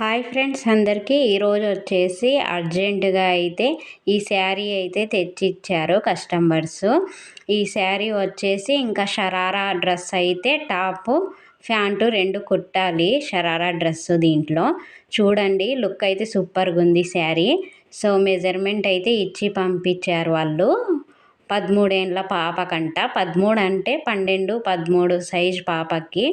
Hi friends అందరికీ ఈరోజు వచ్చేసి అర్జెంటుగా అయితే ఈ శారీ అయితే తెచ్చిచ్చారు కస్టమర్స్. ఈ శారీ వచ్చేసి ఇంకా షరారా డ్రెస్ అయితే టాపు ఫ్యాంటు రెండు కుట్టాలి షరారా డ్రెస్ దీంట్లో. చూడండి లుక్ అయితే సూపర్గా ఉంది శారీ. సో మెజర్మెంట్ అయితే ఇచ్చి పంపించారు వాళ్ళు. పదమూడేండ్ల పాపకంట. పదమూడు అంటే పన్నెండు పదమూడు సైజ్ పాపకి.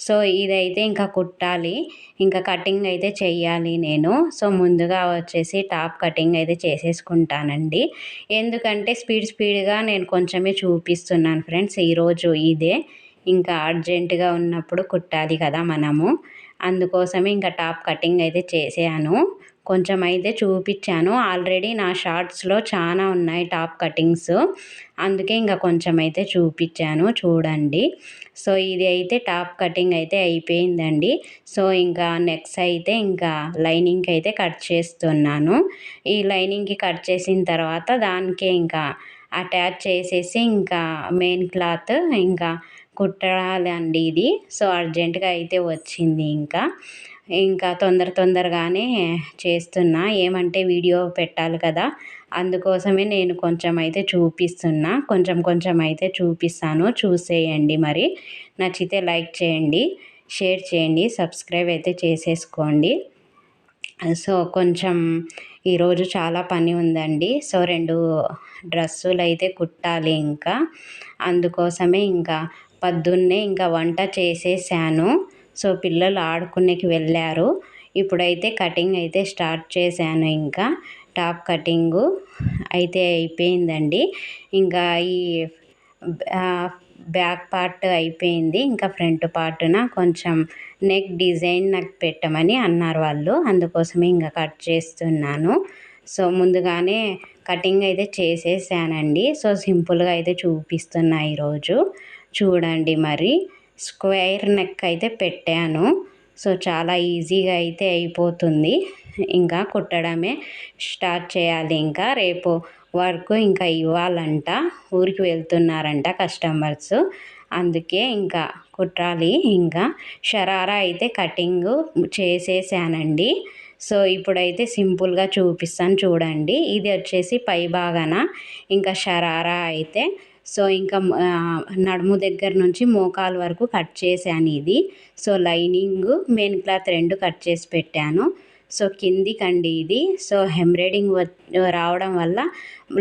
సో ఇదైతే ఇంకా కుట్టాలి. ఇంకా కటింగ్ అయితే చెయ్యాలి నేను. సో ముందుగా వచ్చేసి టాప్ కటింగ్ అయితే చేసేసుకుంటానండి. ఎందుకంటే స్పీడ్ స్పీడ్గా నేను కొంచెమే చూపిస్తున్నాను ఫ్రెండ్స్. ఈరోజు ఇదే. ఇంకా అర్జెంటుగా ఉన్నప్పుడు కుట్టాలి కదా మనము. అందుకోసమే ఇంకా టాప్ కటింగ్ అయితే చేసాను కొంచెం అయితే చూపించాను. ఆల్రెడీ నా షార్ట్స్లో చాలా ఉన్నాయి టాప్ కటింగ్స్. అందుకే ఇంకా కొంచెం అయితే చూపించాను. చూడండి. సో ఇది అయితే టాప్ కటింగ్ అయితే అయిపోయిందండి. సో ఇంకా నెక్స్ట్ అయితే ఇంకా లైనింగ్కి అయితే కట్ చేస్తున్నాను. ఈ లైనింగ్కి కట్ చేసిన తర్వాత దానికి ఇంకా అటాచ్ చేసేసి ఇంకా మెయిన్ క్లాత్ ఇంకా కుట్టాలండి ఇది. సో అర్జెంటుగా అయితే వచ్చింది ఇంకా. ఇంకా తొందర తొందరగానే చేస్తున్నా. ఏమంటే వీడియో పెట్టాలి కదా. అందుకోసమే నేను కొంచెం అయితే చూపిస్తున్నా. కొంచెం కొంచెం అయితే చూపిస్తాను. చూసేయండి మరి. నచ్చితే లైక్ చేయండి. షేర్ చేయండి. సబ్స్క్రైబ్ అయితే చేసేసుకోండి. సో కొంచెం ఈరోజు చాలా పని ఉందండి. సో రెండు డ్రెస్సులు అయితే కుట్టాలి ఇంకా. అందుకోసమే ఇంకా పొద్దున్నే ఇంకా వంట చేసేసాను. సో పిల్లలు ఆడుకునేకి వెళ్ళారు. ఇప్పుడైతే కటింగ్ అయితే స్టార్ట్ చేశాను ఇంకా. టాప్ కటింగు అయితే అయిపోయిందండి. ఇంకా ఈ బ్యాక్ పార్ట్ అయిపోయింది. ఇంకా ఫ్రంట్ పార్ట్న కొంచెం నెక్ డిజైన్ నాకు పెట్టమని అన్నారు వాళ్ళు. అందుకోసమే ఇంకా కట్ చేస్తున్నాను. సో ముందుగానే కటింగ్ అయితే చేసేసానండి. సో సింపుల్గా అయితే చూపిస్తున్నా ఈరోజు. చూడండి మరి. స్క్వేర్ నెక్ అయితే పెట్టాను. సో చాలా ఈజీగా అయితే అయిపోతుంది. ఇంకా కుట్టడమే స్టార్ట్ చేయాలి. ఇంకా రేపు వర్క్ ఇంకా ఇవ్వాలంట. ఊరికి వెళ్తున్నారంట కస్టమర్స్. అందుకే ఇంకా కుట్టాలి ఇంకా షరారా అయితే కటింగ్ చేసేసానండి. సో ఇప్పుడైతే సింపుల్గా చూపిస్తాను చూడండి. ఇది వచ్చేసి పై భాగాన ఇంకా షరారా అయితే సో ఇంకా నడుము దగ్గర నుంచి మోకాలు వరకు కట్ చేశాను ఇది. సో లైనింగ్ మెయిన్ క్లాత్ రెండు కట్ చేసి పెట్టాను. సో కిందికండి ఇది. సో ఎంబ్రాయిడింగ్ రావడం వల్ల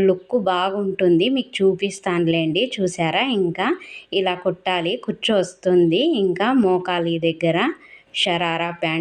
లుక్ బాగుంటుంది. మీకు చూపిస్తానులేండి. చూసారా? ఇంకా ఇలా కుట్టాలి. కుచ్చు వస్తుంది. ఇంకా మోకాలి దగ్గర షరారా ప్యాంట్